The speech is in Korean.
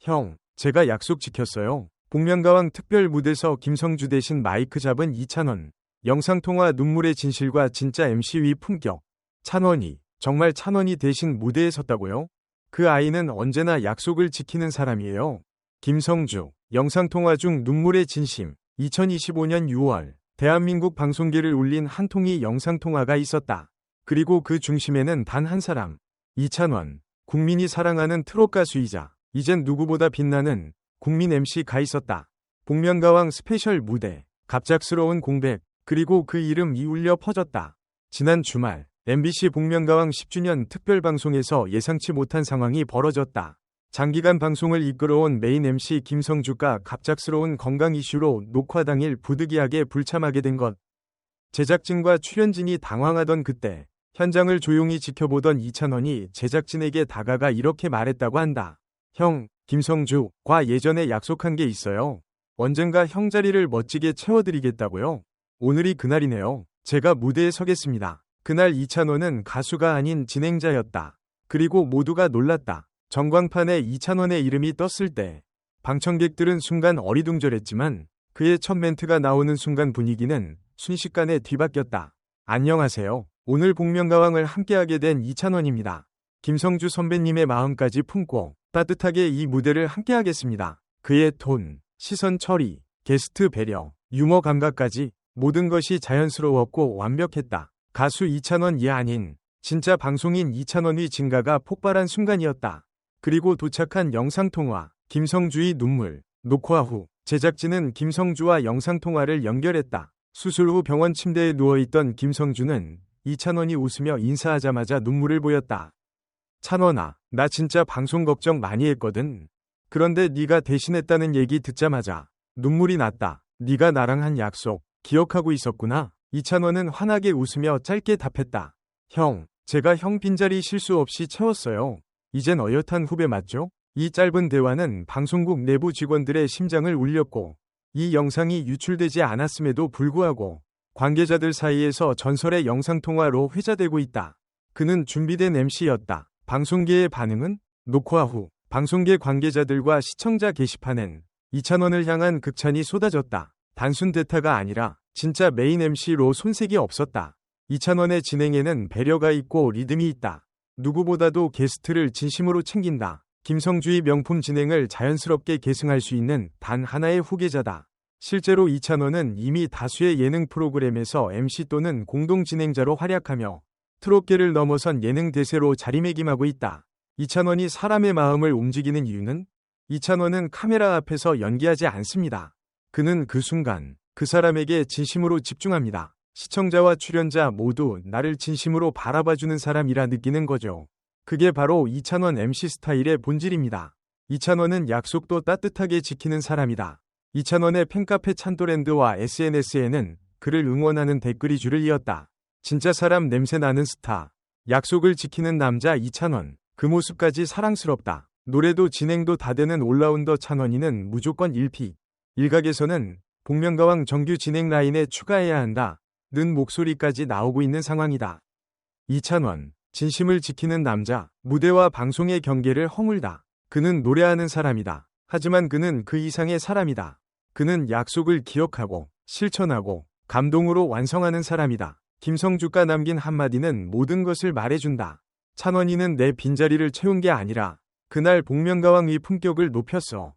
형, 제가 약속 지켰어요. 복면가왕 특별 무대서 김성주 대신 마이크 잡은 이찬원. 영상통화 눈물의 진실과 진짜 MC 위 품격. 찬원이, 정말 찬원이 대신 무대에 섰다고요? 그 아이는 언제나 약속을 지키는 사람이에요. 김성주, 영상통화 중 눈물의 진심. 2025년 6월, 대한민국 방송계를 울린 한 통의 영상통화가 있었다. 그리고 그 중심에는 단 한 사람. 이찬원, 국민이 사랑하는 트롯 가수이자 이젠 누구보다 빛나는 국민 MC가 있었다. 복면가왕 스페셜 무대, 갑작스러운 공백, 그리고 그 이름이 울려 퍼졌다. 지난 주말 MBC 복면가왕 10주년 특별방송에서 예상치 못한 상황이 벌어졌다. 장기간 방송을 이끌어온 메인 MC 김성주가 갑작스러운 건강 이슈로 녹화 당일 부득이하게 불참하게 된 것. 제작진과 출연진이 당황하던 그때 현장을 조용히 지켜보던 이찬원이 제작진에게 다가가 이렇게 말했다고 한다. 형, 김성주 과 예전에 약속한 게 있어요. 언젠가 형 자리를 멋지게 채워드리겠다고요. 오늘이 그날이네요. 제가 무대에 서겠습니다. 그날 이찬원은 가수가 아닌 진행자였다. 그리고 모두가 놀랐다. 전광판에 이찬원의 이름이 떴을 때 방청객들은 순간 어리둥절했지만 그의 첫 멘트가 나오는 순간 분위기는 순식간에 뒤바뀌었다. 안녕하세요. 오늘 복면가왕을 함께하게 된 이찬원입니다. 김성주 선배님의 마음까지 품고 따뜻하게 이 무대를 함께하겠습니다. 그의 톤, 시선 처리, 게스트 배려, 유머 감각까지 모든 것이 자연스러웠고 완벽했다. 가수 이찬원이 아닌 진짜 방송인 이찬원의 진가가 폭발한 순간이었다. 그리고 도착한 영상통화, 김성주의 눈물, 녹화 후 제작진은 김성주와 영상통화를 연결했다. 수술 후 병원 침대에 누워있던 김성주는 이찬원이 웃으며 인사하자마자 눈물을 보였다. 찬원아, 나 진짜 방송 걱정 많이 했거든. 그런데 네가 대신했다는 얘기 듣자마자 눈물이 났다. 네가 나랑 한 약속 기억하고 있었구나. 이찬원은 환하게 웃으며 짧게 답했다. 형, 제가 형 빈자리 실수 없이 채웠어요. 이젠 어엿한 후배 맞죠? 이 짧은 대화는 방송국 내부 직원들의 심장을 울렸고 이 영상이 유출되지 않았음에도 불구하고 관계자들 사이에서 전설의 영상통화로 회자되고 있다. 그는 준비된 MC였다. 방송계의 반응은 녹화 후 방송계 관계자들과 시청자 게시판엔 이찬원을 향한 극찬이 쏟아졌다. 단순 대타가 아니라 진짜 메인 MC로 손색이 없었다. 이찬원의 진행에는 배려가 있고 리듬이 있다. 누구보다도 게스트를 진심으로 챙긴다. 김성주의 명품 진행을 자연스럽게 계승할 수 있는 단 하나의 후계자다. 실제로 이찬원은 이미 다수의 예능 프로그램에서 MC 또는 공동 진행자로 활약하며 트롯계를 넘어선 예능 대세로 자리매김하고 있다. 이찬원이 사람의 마음을 움직이는 이유는 이찬원은 카메라 앞에서 연기하지 않습니다. 그는 그 순간 그 사람에게 진심으로 집중합니다. 시청자와 출연자 모두 나를 진심으로 바라봐주는 사람이라 느끼는 거죠. 그게 바로 이찬원 MC 스타일의 본질입니다. 이찬원은 약속도 따뜻하게 지키는 사람이다. 이찬원의 팬카페 찬도랜드와 SNS에는 그를 응원하는 댓글이 줄을 이었다. 진짜 사람 냄새 나는 스타. 약속을 지키는 남자 이찬원. 그 모습까지 사랑스럽다. 노래도 진행도 다 되는 올라운더 찬원이는 무조건 1픽. 일각에서는 복면가왕 정규 진행 라인에 추가해야 한다. 는 목소리까지 나오고 있는 상황이다. 이찬원. 진심을 지키는 남자. 무대와 방송의 경계를 허물다. 그는 노래하는 사람이다. 하지만 그는 그 이상의 사람이다. 그는 약속을 기억하고 실천하고 감동으로 완성하는 사람이다. 김성주가 남긴 한마디는 모든 것을 말해준다. 찬원이는 내 빈자리를 채운 게 아니라 그날 복면가왕의 품격을 높였어.